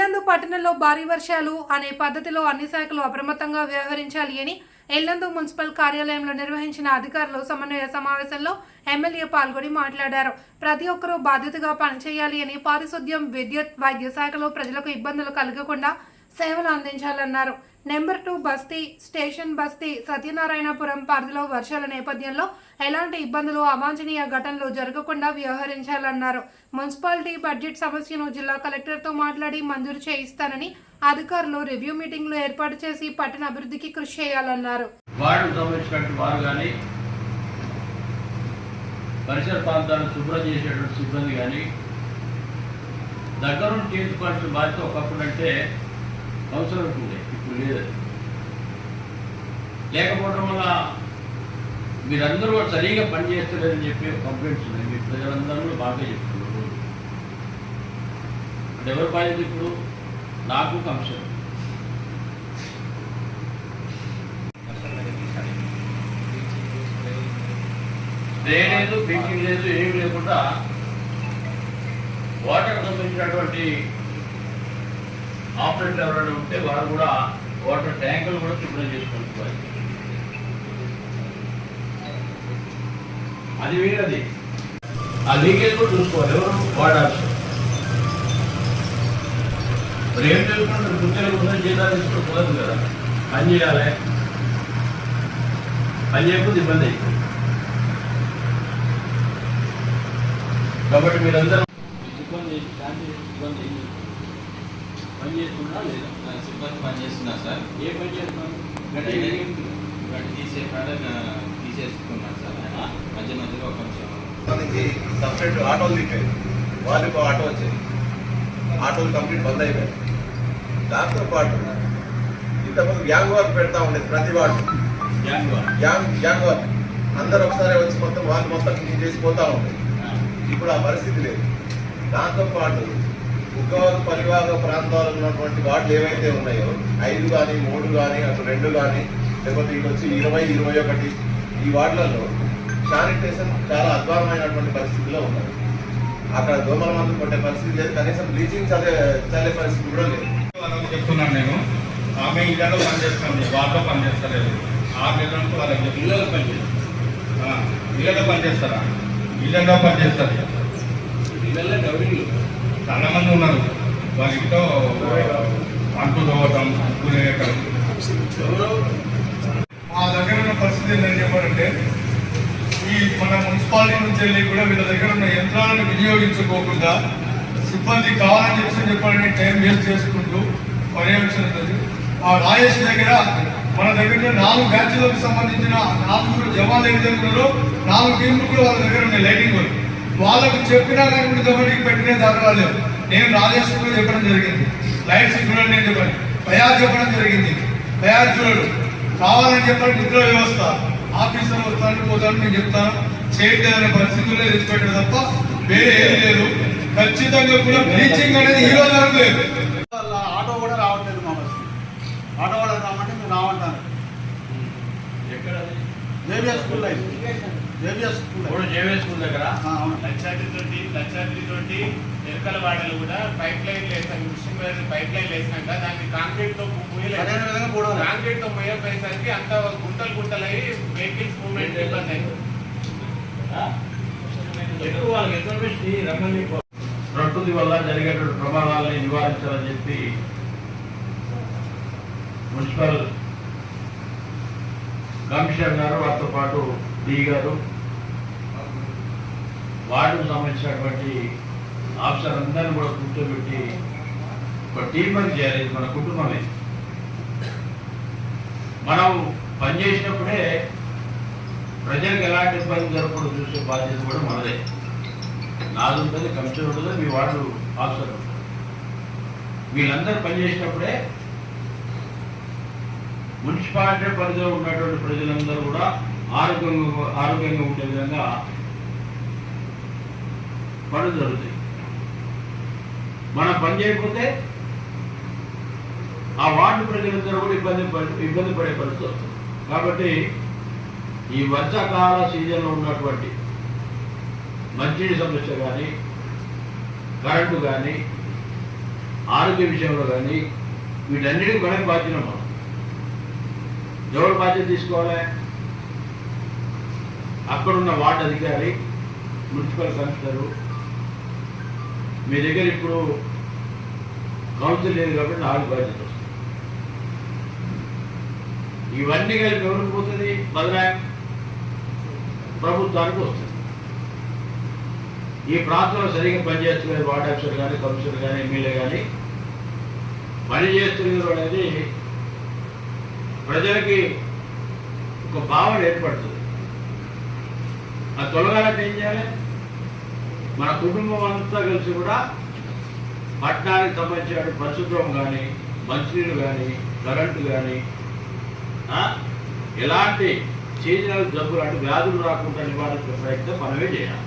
ఎల్లందు పట్టణంలో భారీ వర్షాలు అనే పద్ధతిలో అన్ని శాఖలు అప్రమత్తంగా వ్యవహరించాలి అని ఎల్లందు మున్సిపల్ కార్యాలయంలో నిర్వహించిన అధికారులు సమన్వయ సమావేశంలో ఎమ్మెల్యే పాల్గొని మాట్లాడారు. ప్రతి ఒక్కరూ బాధ్యతగా పనిచేయాలి అని పారిశుద్ధ్యం విద్యుత్ వైద్య శాఖలో ప్రజలకు ఇబ్బందులు కలగకుండా సేవలు అందించాలన్నారు. నెంబర్ టూ బస్తీ స్టేషన్ బస్తీ సత్యనారాయణపురం పరిధిలో వర్షాల నేపథ్యంలో ఎలాంటి ఇబ్బందులు అవాంఛనీయ ఘటనలు జరగకుండా వ్యవహరించాలన్నారు. మున్సిపాలిటీ బడ్జెట్ సమస్యను జిల్లా కలెక్టర్తో మాట్లాడి మంజూరు చేయిస్తానని అధికారులు రివ్యూ మీటింగ్లు ఏర్పాటు చేసి పట్టణ అభివృద్ధికి కృషి చేయాలన్నారు. పరిసర ప్రాంతాలను శుభ్రం చేసేటువంటి సిబ్బంది కానీ దగ్గరుండి చేసుకోవాల్సిన బాధ్యత ఒకప్పుడు అంటే అవసరం ఉండే ఇప్పుడు లేదు. లేకపోవడం వల్ల మీరందరూ కూడా సరిగా పనిచేస్తలేదని చెప్పి కంప్లైంట్స్ ఉన్నాయి మీ ప్రజలందరూ బాగా చెప్తున్నారు. అంటే ఎవరు బాధ్యత ఇప్పుడు? నాకు కంప్షన్ లేదు పింకింగ్ లేదు ఏమి లేకుండా వాటర్ సంబంధించినటువంటి ఆపరేటర్ ఎవరైనా ఉంటే వారు కూడా వాటర్ ట్యాంకులు కూడా శుభ్రం చేసుకుంటున్నారు అది వేరది. ఆ లీకేజ్ కూడా చూసుకోవాలి ఎవరు? వాడాల్సి మరి ఏం చేసుకుంటారు గుర్తెలు ఉందని జీతాలు తీసుకుంటూ కుదరదు కదా. పని చేయాలి. పని చేయకపోతే ఇబ్బంది అవుతుంది కాబట్టి మీరందరూ ఇబ్బంది ఇబ్బంది సిబ్బంది పని చేస్తున్నా లేదా సిబ్బంది పనిచేస్తున్నా సార్? ఏ పని గట్టిగా జరిగింది. వాటి తీసే కాడ తీసేసుకున్నాను సార్ ఆయన. మధ్య మధ్యలో కొంచెం మనకి సపరేట్ ఆటోలు దిక్కాయి వాళ్ళకి ఒక ఆటో వచ్చింది. ఆటోలు కంప్లీట్ బంద్ అయిపోయాయి. దాంతో పాటు ఇంతకుముందు గ్యాంగ్ వార్ పెడతా ఉండేది ప్రతి ward. Gang war. Gang gang war. అందరు ఒకసారి వచ్చి మొత్తం వాళ్ళు మొత్తం క్లీన్ చేసి పోతా ఉండేది ఇప్పుడు ఆ పరిస్థితి లేదు. దాంతో పాటు ఉద్యోగ పరివాహ ప్రాంతాల్లో ఉన్నటువంటి వార్డులు ఏవైతే ఉన్నాయో ఐదు కానీ మూడు కానీ అటు రెండు కానీ లేకపోతే ఇటు వచ్చి ఇరవై ఇరవై ఒకటి ఈ వార్డులలో శానిటేషన్ చాలా అధ్వానమైనటువంటి పరిస్థితిలో ఉన్నది అక్కడ దోమల మందు కొట్టే పరిస్థితి లేదు కనీసం బ్లీచింగ్ చల్లే చల్లే పరిస్థితి కూడా లేదు చెప్తున్నాను నేను ఆమె ఇళ్ళలో పనిచేస్తుంది వాళ్ళతో పనిచేస్తలేదు ఆరు నెలల నుంచి వాళ్ళకి చెప్తున్నా. పిల్లలు పని చేస్తారు. ఆ, ఇళ్ళలో పనిచేస్తారా ఇళ్ళలో పనిచేస్తారు పిల్లలే గౌరీలు. చాలా మంది ఉన్నారు. వాళ్ళ ఇంట్లో అంటు తోవటం ఉప్పు మా దగ్గర ఉన్న పరిస్థితి ఏంటని చెప్పారంటే ఈ మన మున్సిపాలిటీ నుంచి వెళ్ళి కూడా వీళ్ళ దగ్గర ఉన్న యంత్రాలను వినియోగించుకోకుండా సిబ్బంది కావాలని చెప్పి చెప్పాలని టైం వేస్ట్ చేసుకుంటూ పర్యవేక్షణ ఆ రాజేష్ దగ్గర మన దగ్గర నాలుగు బ్యాచ్లకు సంబంధించిన నాలుగు జవాన్లు ఏదైతే ఉన్నారో నాలుగు టీంలు కూడా వాళ్ళ దగ్గర ఉన్నాయి లైటింగ్ వాళ్ళు. వాళ్ళకు చెప్పినా కానీ ఇప్పుడు గవర్నమెంట్ పెట్టినే దాఖలా లేవు నేను రాజేష్ కూడా చెప్పడం జరిగింది. లైట్స్ చూడండి నేను చెప్పాను తయారు చెప్పడం జరిగింది. తయారు చూడడు. కావాలని చెప్పండి నిద్ర వ్యవస్థ ఆఫీసర్ వస్తాను పోతాను నేను చెప్తాను. చేయట్లేదనే పరిస్థితుల్లో తెచ్చిపెట్టాడు తప్ప వేరే ఏం లేదు. ఖచ్చితంగా కూడా బ్లీచింగ్ అనేది ఈ రోజు వరకు లేదు ఆటో కూడా రావట్లేదు మా బస్సు ఆటో కూడా రామంటే మేము రావంటాను ఎక్కడ స్కూల్ లైన్ జేబీఎస్ స్కూల్. ఇప్పుడు లైన్ జేవే స్కూల్ దగ్గర? ఆ, అవును. లక్షాద్రి తోటి లక్షాద్రి తోటి ఎరుకల వాడలు కూడా పైప్ లైన్ వేసాం మిషన్ పైప్ లైన్ వేసినాక దాన్ని కాంక్రీట్తో కాంక్రీట్తో ముయ్యపోయేసరికి అంత గుంటలు గుంటలు అయ్యి వెహికల్స్ మూవ్మెంట్ ఇబ్బంది. అయింది. ప్రకృతి వల్ల జరిగేటువంటి ప్రమాదాలని నివారించాలని చెప్పి మున్సిపల్ కమిషనర్ గారు వారితో పాటు డి గారు వార్డుకు సంబంధించినటువంటి ఆఫీసర్ అందరిని కూడా కూర్చోబెట్టి ఒక టీం వర్క్ చేయాలి మన కుటుంబమే. మనం పనిచేసినప్పుడే ప్రజలకు ఎలాంటి ఇబ్బంది జరగకుండా చూసే బాధ్యత కూడా మనదే. నాది ఉంటుంది కమిషన్ ఉంటుంది మీ వాళ్ళు ఆఫీసర్ ఉంటారు వీళ్ళందరూ పనిచేసినప్పుడే మున్సిపాలిటీ పరిధిలో ఉన్నటువంటి ప్రజలందరూ కూడా ఆరోగ్యంగా ఆరోగ్యంగా ఉండే విధంగా పనులు జరుగుతాయి. మనం పని చేయకపోతే ఆ వార్డు ప్రజలందరూ కూడా ఇబ్బంది ఇబ్బంది పడే పరిస్థితి వస్తుంది. కాబట్టి ఈ వర్షాకాల సీజన్లో ఉన్నటువంటి మంచినీటి సమస్య కానీ కరెంటు కానీ ఆరోగ్య విషయంలో కానీ వీటన్నిటికీ మనకి బాధ్యత మనం. ఎవరు బాధ్యత తీసుకోవాలి? అక్కడున్న వార్డు అధికారి మున్సిపల్ కమిషనరు. మీ దగ్గర ఇప్పుడు కౌన్సిల్ లేదు కాబట్టి నాలుగు బాధ్యత వస్తుంది ఇవన్నీ కలిపి ఎవరికి పోతుంది? బదనాయం ప్రభుత్వానికి వస్తుంది ఈ ప్రాంతంలో సరిగ్గా పనిచేస్తున్నారు వార్డ్ ఆఫీసర్ కానీ కమిషనర్ కానీ ఎమ్మెల్యే కానీ పనిచేస్తున్నారు అనేది ప్రజలకి ఒక భావన ఏర్పడుతుంది. ఆ తొలగాలంటే ఏం చేయాలి? మన కుటుంబం అంతా కలిసి కూడా పట్టణానికి సంబంధించిన పరిశుభ్రం కానీ మంచినీళ్ళు కానీ కరెంటు కానీ ఎలాంటి సీజనల్ జబ్బులు అంటే వ్యాధులు రాకుండా నివారించే ప్రయత్నం మనమే చేయాలి.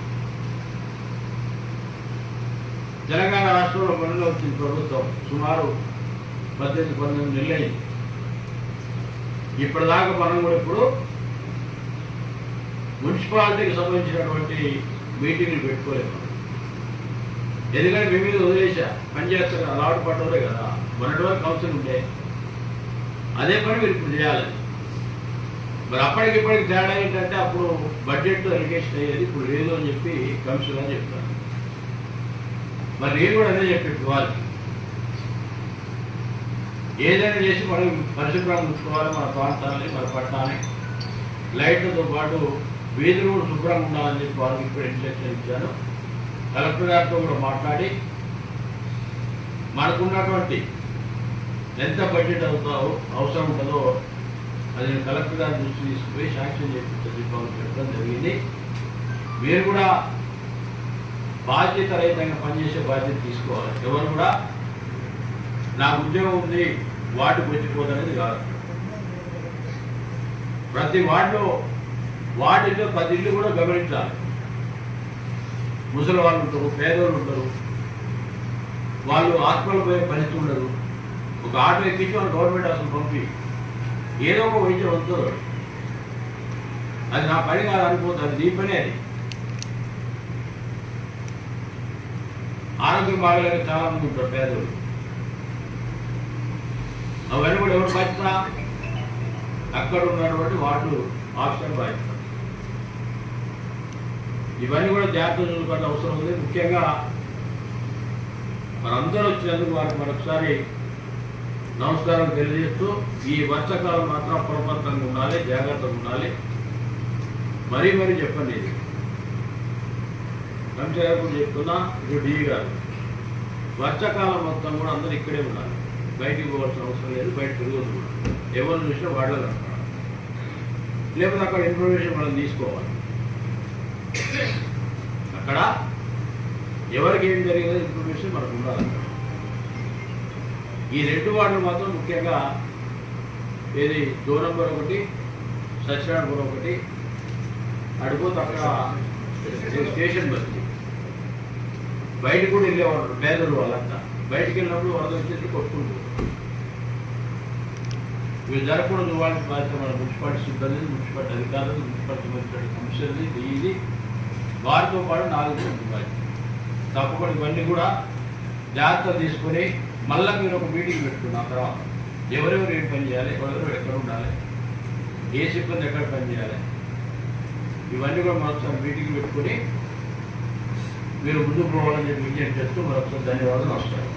తెలంగాణ రాష్ట్రంలో మనలో వచ్చిన ప్రభుత్వం. సుమారు పద్దెనిమిది పంతొమ్మిది నెలలు అయింది ఇప్పటిదాకా మనం కూడా ఇప్పుడు మున్సిపాలిటీకి సంబంధించినటువంటి మీటింగ్లు పెట్టుకోలేము ఎందుకంటే మీ మీద వదిలేసా పని చేస్తారు అలవాటు పడ్డవరే కదా మొన్నటి వరకు కౌన్సిల్ ఉంటే అదే పని మీరు ఇప్పుడు చేయాలి. మరి అప్పటికి ఇప్పటికి తేడా ఏంటంటే అప్పుడు బడ్జెట్ అలిగేషన్ అయ్యేది ఇప్పుడు లేదు అని చెప్పి కమిషన్ అని చెప్తాను మరి నేను కూడా అదే చెప్పి వాళ్ళకి ఏదైనా చేసి మనం పరిశుభ్రంగా ఉంచుకోవాలి మన ప్రాంతాన్ని మన పట్టాన్ని. లైట్లతో పాటు వీధులు కూడా శుభ్రంగా ఉండాలని చెప్పి వారికి ఇప్పుడు ఇన్స్ట్రక్షన్ ఇచ్చాను కలెక్టర్ గారితో కూడా మాట్లాడి మనకున్నటువంటి ఎంత బడ్జెట్ అవుతా అవసరం ఉంటుందో అది నేను కలెక్టర్ గారి దృష్టి తీసుకుపోయి శాంక్షన్ చేయించని చెప్పడం జరిగింది. మీరు కూడా బాధ్యత రహితంగా పనిచేసే బాధ్యత తీసుకోవాలి. ఎవరు కూడా నా ఉద్యోగం ఉంది వార్డుకు వచ్చిపోదనేది కాదు. ప్రతి వార్డులో వార్డులో పది ఇల్లు కూడా గమనించాలి. ముసలి వాళ్ళు ఉంటారు పేదవాళ్ళు ఉంటారు. వాళ్ళు ఆత్మలు పోయే పరిస్థితి ఉండదు. ఒక ఆటో ఎక్కించి వాళ్ళు గవర్నమెంట్ అసలు పంపి ఏదో ఒక వైద్యం వస్తుంది అది నా పని కాదు అనుకోవద్దు అది నీ పనే అది. ఆరోగ్యం బాగలేక చాలా మంది ఉంటారు పేదలు అవన్నీ కూడా ఎవరు బాధ్యత? అక్కడ ఉన్నటువంటి వాళ్ళు ఆప్షన్ బాధ్యత. ఇవన్నీ కూడా జాగ్రత్త చూసుకోవాల్సిన అవసరం ఉంది ముఖ్యంగా మనందరూ వచ్చినందుకు వారికి మరొకసారి నమస్కారం తెలియజేస్తూ ఈ వర్షాకాలం మాత్రం అప్రమత్తంగా ఉండాలి జాగ్రత్తగా ఉండాలి. మరీ మరీ చెప్పండి. ఇది కమిషనర్ కూడా చెప్తున్నా ఇది డి గారు వర్షాకాలం మొత్తం కూడా అందరూ ఇక్కడే ఉండాలి. బయటికి పోవాల్సిన అవసరం లేదు బయట తిరగదు కూడా ఎవరు చూసినా వాళ్ళే లేకపోతే అక్కడ ఇన్ఫర్మేషన్ మనం తీసుకోవాలి. అక్కడ ఎవరికి ఏం జరిగిందో ఇన్ఫర్మేషన్ మనకు ఉండాలి. ఈ రెండు వార్డులు మాత్రం ముఖ్యంగా ఏది దో ఒకటి సత్యనారాయణపురం ఒకటి అడిపోతే అక్కడ స్టేషన్ బస్సు బయటకు కూడా వెళ్ళేవాళ్ళు పేదలు వాళ్ళంతా. బయటికి వెళ్ళినప్పుడు వరద వచ్చేసి కొట్టుకుంటారు ఇవి జరగకూడదు వాళ్ళకి బాధ్యత మన మున్సిపాలిటీ సిబ్బంది మున్సిపాలిటీ అధికారులు మున్సిపాలిటీ సంబంధించిన కమిషనర్ది ఇది వారితో పాటు నాలుగు ఉంది తప్పకుండా ఇవన్నీ కూడా జాగ్రత్త తీసుకొని మళ్ళీ మీరు ఒక మీటింగ్ పెట్టుకున్న తర్వాత ఎవరెవరు ఏం పని చేయాలి ఎవరెవరు ఎక్కడ ఉండాలి ఏ సిబ్బంది ఎక్కడ పని చేయాలి ఇవన్నీ కూడా మరొకసారి మీటింగ్ పెట్టుకొని మీరు ముందుకు పోవాలని చెప్పి విజయం చేస్తూ మరొకసారి ధన్యవాదాలు వస్తారు